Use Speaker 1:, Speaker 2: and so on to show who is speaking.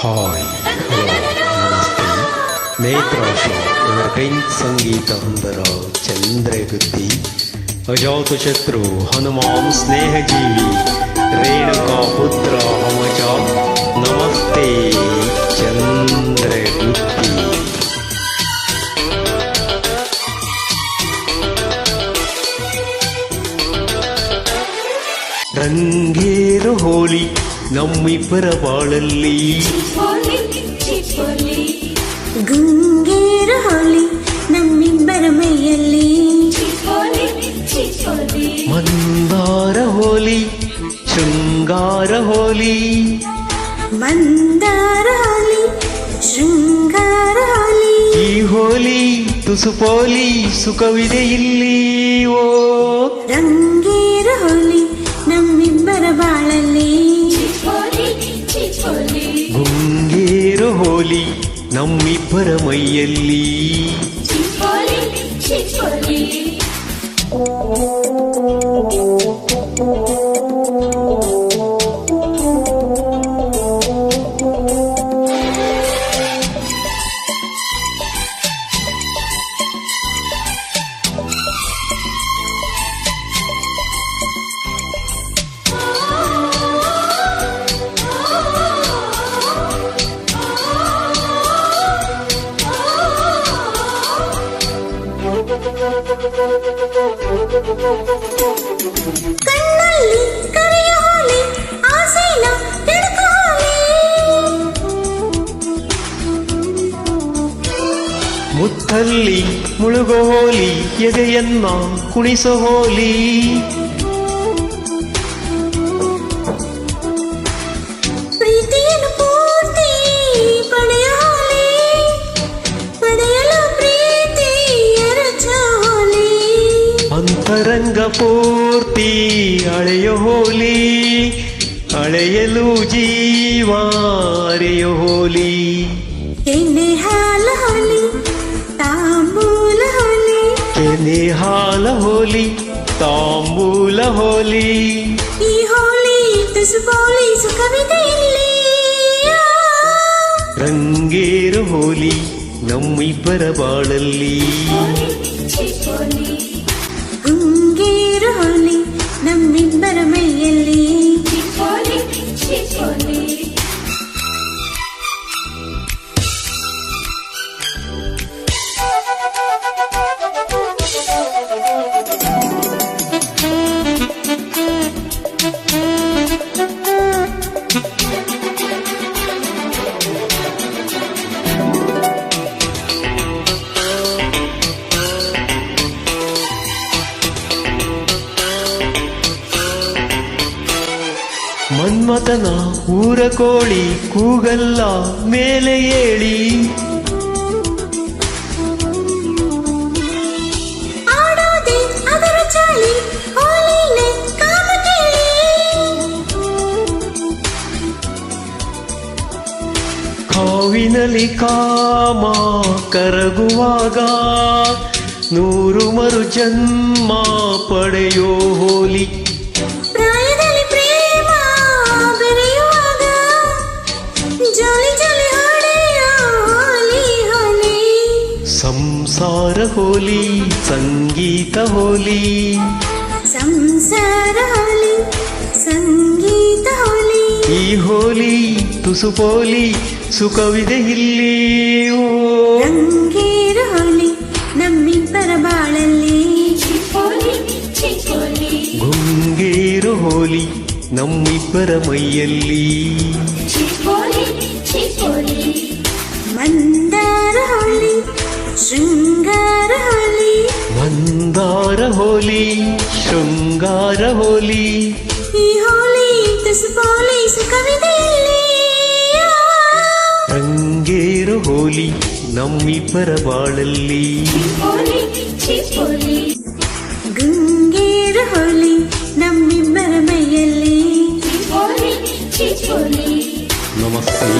Speaker 1: Hi. Hello நமஸ்தே நேத்ராஷி இவர்களின் சங்கீத சுந்தரோ ಚಂದ್ರಗುತ್ತಿ ಅಜಾತಶತ್ರು ಹನುಮಾನ್ ಸ್ನೇಹಜೀವಿ, ರೇಣುಕಾ ಪುತ್ರ ಹಮಚ ನಮಸ್ತೆ ಚಂದ್ರಗುತ್ತಿ. ರಂಗೇರು ಹೋಲಿ ನಮ್ಮಿಬ್ಬರ ಬಾಳಲ್ಲಿ.
Speaker 2: ಗುಂಗೇರ ಹೋಲಿ ನಮ್ಮಿಬ್ಬರ ಮೈಯಲ್ಲಿ.
Speaker 1: ಮಂದಾರ ಹೋಲಿ ಶೃಂಗಾರ ಹೋಲಿ.
Speaker 2: ಮಂದಾರ ಹೋಲಿ ಶೃಂಗಾರ ಹೋಲಿ.
Speaker 1: ಈ ಹೋಲಿ ತುಸುಪೋಲಿ ಸುಖವಿದೆ ಇಲ್ಲಿ ಓ.
Speaker 2: ರಂಗೇರ ನಮ್ಮಿಬ್ಬರ
Speaker 1: ಮೈಯಲ್ಲಿ
Speaker 3: ಚಿಪ್ಪೋಲಿ
Speaker 1: ಮುತ್ತಲ್ಲಿ ಮುಳುಗೋ ಹೋಲಿ ಎದೆಯನ್ನ ಕುಣಿಸೋ ಹೋಲಿ ಅಂತರಂಗ ಪೂರ್ತಿ ಅಳೆಯೋ ಹೋಲಿ ಅಳೆಯಲು ಜೀವಾರೆಯೋ ಹೋಲಿ.
Speaker 2: ಕೆನೆ ಹಾಲ ಹೋಲಿ ತಾಂಬೂಲ ಹೋಲಿ.
Speaker 1: ಕೆನೆ ಹಾಲ ಹೋಲಿ ತಾಂಬೂಲ ಹೋಲಿ.
Speaker 2: ಈ ಹೋಲಿ ತುಸು ಬೋಲಿ ಸುಖವಿದೆ ಇಲ್ಲಿ
Speaker 1: ರಂಗೇರು ಹೋಲಿ ನಮ್ಮಿಬ್ಬರ ಬಾಳಲ್ಲಿ.
Speaker 2: ಹೋಲಿ ನಮ್ಮಿಬ್ಬರ ಮೈಯಲ್ಲಿ
Speaker 1: ಮನ್ಮಥನ ಊರ ಕೋಳಿ ಕೂಗಲ್ಲ ಮೇಲೆ ಏಳಿ. ಕಾವಿನಲ್ಲಿ ಕಾಮ ಕರಗುವಾಗ ನೂರು ಮರು ಜನ್ಮ ಪಡೆಯೋ ಹೋಲಿ.
Speaker 2: ಹೋಲಿ
Speaker 1: ಸಂಗೀತ ಹೋಲಿ.
Speaker 2: ಸಂಸಾರ ಹೋಲಿ ಸಂಗೀತ ಹೋಲಿ.
Speaker 1: ಈ ಹೋಲಿ ತುಸು ಪೋಲಿ ಸುಖವಿದೆ ಇಲ್ಲಿ.
Speaker 2: ರಂಗೇರ ಹೋಲಿ ನಮ್ಮಿಬ್ಬರ ಬಾಳಲ್ಲಿ.
Speaker 1: ಗುಂಗೀರು ಹೋಲಿ ನಮ್ಮಿಬ್ಬರ ಮೈಯಲ್ಲಿ.
Speaker 2: ಮಂದಾರ ಹೋಲಿ ಹೋಲಿ
Speaker 1: ಮಂದಾರ ಹೋಲಿ ಶೃಂಗಾರ ಹೋಲಿ
Speaker 2: ಈ ಹೋಲಿ ತುಸು ಪೋಲಿ ಸುಖವಿದೆ ಇಲ್ಲಿ
Speaker 1: ರಂಗೇರು ಹೋಲಿ ನಮ್ಮಿಬ್ಬರ ಬಾಳಲ್ಲಿ
Speaker 3: ಚಿಪ್ಪೋಲಿ ಚಿಪ್ಪೋಲಿ
Speaker 2: ಗುಂಗೇರ ಹೋಲಿ ನಮ್ಮಿಬ್ಬರ ಮೈಯಲ್ಲಿ
Speaker 3: ಚಿಪ್ಪೋಲಿ ಚಿಪ್ಪೋಲಿ
Speaker 1: ನಮಸ್ತೆ